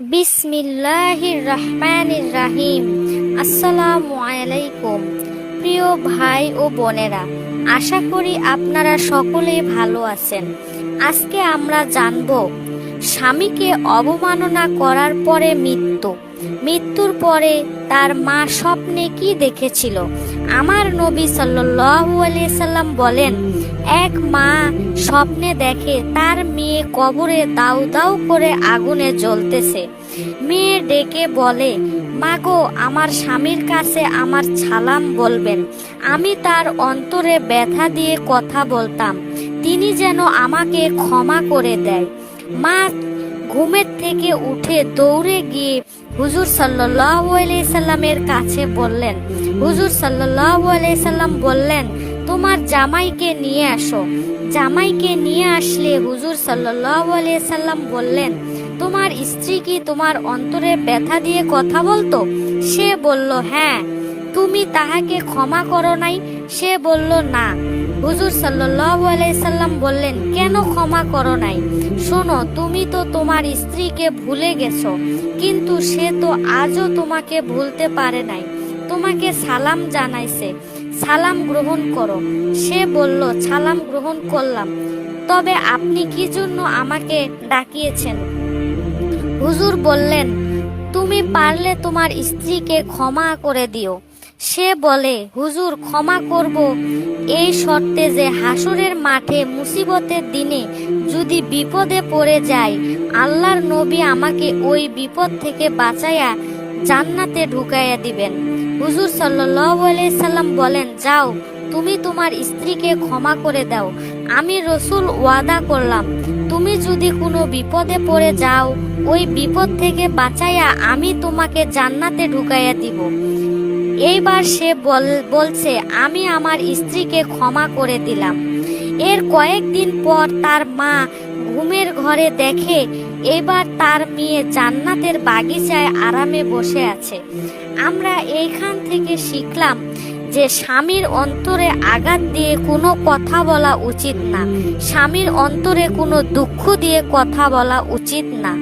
বিসমিল্লাহির রহমানির রাহিম আসসালামু আলাইকুম। প্রিয় ভাই ও বোনেরা, আশা করি আপনারা সকলে ভালো আছেন। আজকে আমরা জানব স্বামীকে অবমাননা করার পরে মৃত্যু। মৃত্যুর পরে তার মা স্বপ্নে কি দেখেছিল? আমার নবী আলাইহি সাল্লাম বলেন, এক মা স্বপ্নে দেখে তার মেয়ে কবরে দাউ দাউ করে আগুনে জ্বলতেছে। মেয়ে ডেকে বলে, মাগো, আমার স্বামীর কাছে আমার ছালাম বলবেন। আমি তার অন্তরে ব্যথা দিয়ে কথা বলতাম। তিনি যেন আমাকে ক্ষমা করে দেয়। মা ঘুমের থেকে উঠে দৌড়ে গিয়ে হুজুর আলাইহি সাল্লামের কাছে বললেন, হুজুর সাল্লাম বললেন, তোমার জামাইকে নিয়ে আসো। জামাইকে নিয়ে আসলে হুজুর সাল্লাম বললেন, তোমার স্ত্রী কি তোমার অন্তরে ব্যথা দিয়ে কথা বলতো? সে বলল হ্যাঁ। তুমি তাহাকে ক্ষমা করো নাই? সে বলল, না। হুজুর সাল্লাল্লাহু আলাইহি সাল্লাম বললেন, কেন ক্ষমা করো নাই? শোনো, তুমি তো তোমার স্ত্রীকে ভুলে গেছো, কিন্তু সে তো আজও তোমাকে ভুলতে পারে নাই। তোমাকে সালাম জানাইছে, সালাম গ্রহণ করো। সে বলল, সালাম গ্রহণ করলাম, তবে আপনি কি জন্য আমাকে ডাকিয়েছেন? হুজুর বললেন, তুমি পারলে তোমার স্ত্রীকে ক্ষমা করে দিও। সে বলে, হুজুর, ক্ষমা করব। এই শর্তে যে হাসরের মাঠে মুসিবতের দিনে যদি বিপদে পড়ে যায় আল্লাহর নবী আমাকে ওই বিপদ থেকে বাঁচাইয়া জান্নাতে ঢুকাইয়া দিবেন। হুজুর সাল্লাম বলেন, যাও, তুমি তোমার স্ত্রীকে ক্ষমা করে দাও। আমি রসুল ওয়াদা করলাম, তুমি যদি কোনো বিপদে পড়ে যাও, ওই বিপদ থেকে বাঁচাইয়া আমি তোমাকে জান্নাতে ঢুকাইয়া দিব। এইবার সে বল, বলছে, আমি আমার স্ত্রীকে ক্ষমা করে দিলাম। এর কয়েকদিন পর তার মা ঘুমের ঘরে দেখে এবার তার মেয়ে জান্নাতের বাগিচায় আরামে বসে আছে। আমরা এইখান থেকে শিখলাম যে স্বামীর অন্তরে আঘাত দিয়ে কোনো কথা বলা উচিত না। স্বামীর অন্তরে কোনো দুঃখ দিয়ে কথা বলা উচিত না।